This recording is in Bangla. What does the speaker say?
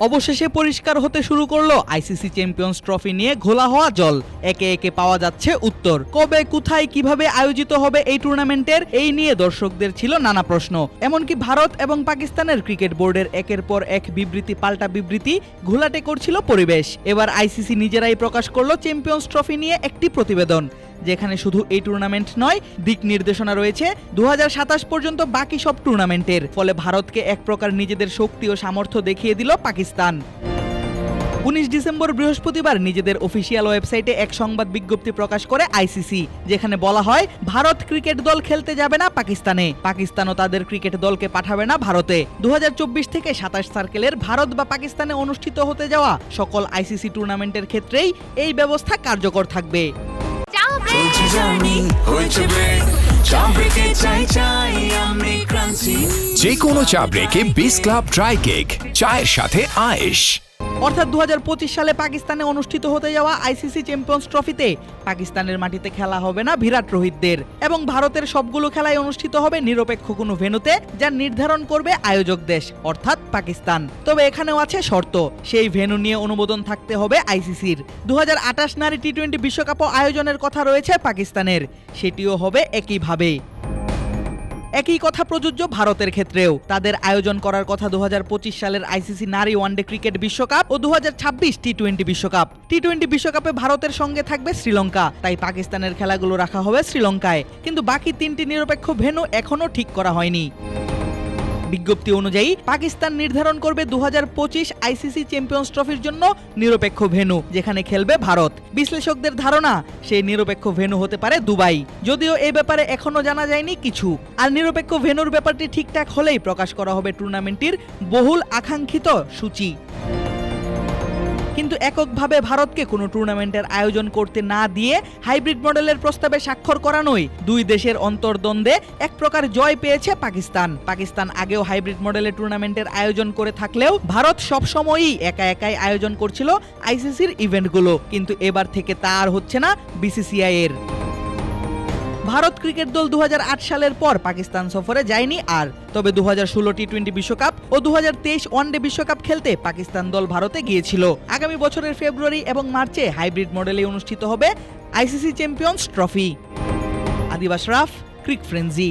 অবশেষে পরিষ্কার হতে শুরু করল আইসিসি চ্যাম্পিয়ন্স ট্রফি নিয়ে ঘোলা হওয়া জল। একে একে পাওয়া যাচ্ছে উত্তর। কবে, কোথায়, কীভাবে আয়োজিত হবে এই টুর্নামেন্টের, এই নিয়ে দর্শকদের ছিল নানা প্রশ্ন। এমনকি ভারত এবং পাকিস্তানের ক্রিকেট বোর্ডের একের পর এক বিবৃতি, পাল্টা বিবৃতি ঘোলাটে করছিল পরিবেশ। এবার আইসিসি নিজেরাই প্রকাশ করল চ্যাম্পিয়ন্স ট্রফি নিয়ে একটি প্রতিবেদন। যেখানে শুধু এই টুর্নামেন্ট নয়, দিক নির্দেশনা রয়েছে। দু হাজার সাতাশ পর্যন্ত বাকি সব টুর্নামেন্টের ফলে ভারতকে এক প্রকার নিজেদের শক্তি ও সামর্থ্য দেখিয়ে দিল পাকিস্তান। উনিশ ডিসেম্বর বৃহস্পতিবার নিজেদের অফিসিয়াল ওয়েবসাইটে এক সংবাদ বিজ্ঞপ্তি প্রকাশ করে আইসিসি যেখানে বলা হয়, ভারত ক্রিকেট দল খেলতে যাবে না পাকিস্তানে। পাকিস্তানও তাদের ক্রিকেট দলকে পাঠাবে না ভারতে। দু হাজার চব্বিশ থেকে সাতাশ সার্কেলের ভারত বা পাকিস্তানে অনুষ্ঠিত হতে যাওয়া সকল আইসিসি টুর্নামেন্টের ক্ষেত্রেই এই ব্যবস্থা কার্যকর থাকবে। হয়েছে চাই চাই যে কোনো চা ব্রেকে বিস ক্লাব ড্রাই কেক চায়ের সাথে আয়েশ। অর্থাৎ দু হাজার পঁচিশ সালে পাকিস্তানে অনুষ্ঠিত হতে যাওয়া আইসিসি চ্যাম্পিয়ন্স ট্রফিতে পাকিস্তানের মাটিতে খেলা হবে না বিরাট রোহিতদের। এবং ভারতের সবগুলো খেলাই অনুষ্ঠিত হবে নিরপেক্ষ কোনো ভেনুতে যা নির্ধারণ করবে আয়োজক দেশ, অর্থাৎ পাকিস্তান। তবে এখানেও আছে শর্ত, সেই ভেন্যু নিয়ে অনুমোদন থাকতে হবে আইসিসির। দু হাজার আটাশ নারী টি টোয়েন্টি বিশ্বকাপও আয়োজনের কথা রয়েছে পাকিস্তানের। সেটিও হবে একইভাবে। একই কথা প্রযোজ্য ভারতের ক্ষেত্রেও। তাদের আয়োজন করার কথা দু হাজার পঁচিশ সালের আইসিসি নারী ওয়ানডে ক্রিকেট বিশ্বকাপ ও দু হাজার ছাব্বিশ টি টোয়েন্টি বিশ্বকাপ। টি টোয়েন্টি বিশ্বকাপে ভারতের সঙ্গে থাকবে শ্রীলঙ্কা, তাই পাকিস্তানের খেলাগুলো রাখা হবে শ্রীলঙ্কায়। কিন্তু বাকি তিনটি নিরপেক্ষ ভেন্যু এখনও ঠিক করা হয়নি। বিজ্ঞপ্তি অনুযায়ী পাকিস্তান নির্ধারণ করবে দু হাজার পঁচিশ আইসিসি চ্যাম্পিয়ন্স ট্রফির জন্য নিরপেক্ষ ভেনু যেখানে খেলবে ভারত। বিশ্লেষকদের ধারণা, সেই নিরপেক্ষ ভেনু হতে পারে দুবাই। যদিও এ ব্যাপারে এখনও জানা যায়নি কিছু। আর নিরপেক্ষ ভেনুর ব্যাপারটি ঠিকঠাক হলেই প্রকাশ করা হবে টুর্নামেন্টটির বহুল আকাঙ্ক্ষিত সূচি। কিন্তু এককভাবে ভারতকে কোনো টুর্নামেন্টের আয়োজন করতে না দিয়ে হাইব্রিড মডেলের প্রস্তাবে স্বাক্ষর করানোই দুই দেশের অন্তর্দ্বন্দ্বে এক প্রকার জয় পেয়েছে পাকিস্তান। পাকিস্তান আগেও হাইব্রিড মডেলের টুর্নামেন্টের আয়োজন করে থাকলেও ভারত সবসময়ই একা একাই আয়োজন করছিল আইসিসির ইভেন্টগুলো। কিন্তু এবার থেকে তা আর হচ্ছে না বিসিসিআই এর ভারত ক্রিকেট দল দু হাজার আট সালের পর পাকিস্তান সফরে যায়নি আর। তবে দু হাজার ষোলো টি টোয়েন্টি বিশ্বকাপ ও দু ওয়ানডে বিশ্বকাপ খেলতে পাকিস্তান দল ভারতে গিয়েছিল। আগামী বছরের ফেব্রুয়ারি এবং মার্চে হাইব্রিড মডেলে অনুষ্ঠিত হবে আইসিসি চ্যাম্পিয়ন্স ট্রফি। আদিবাস রাফ, ক্রিক ফ্রেন্সি।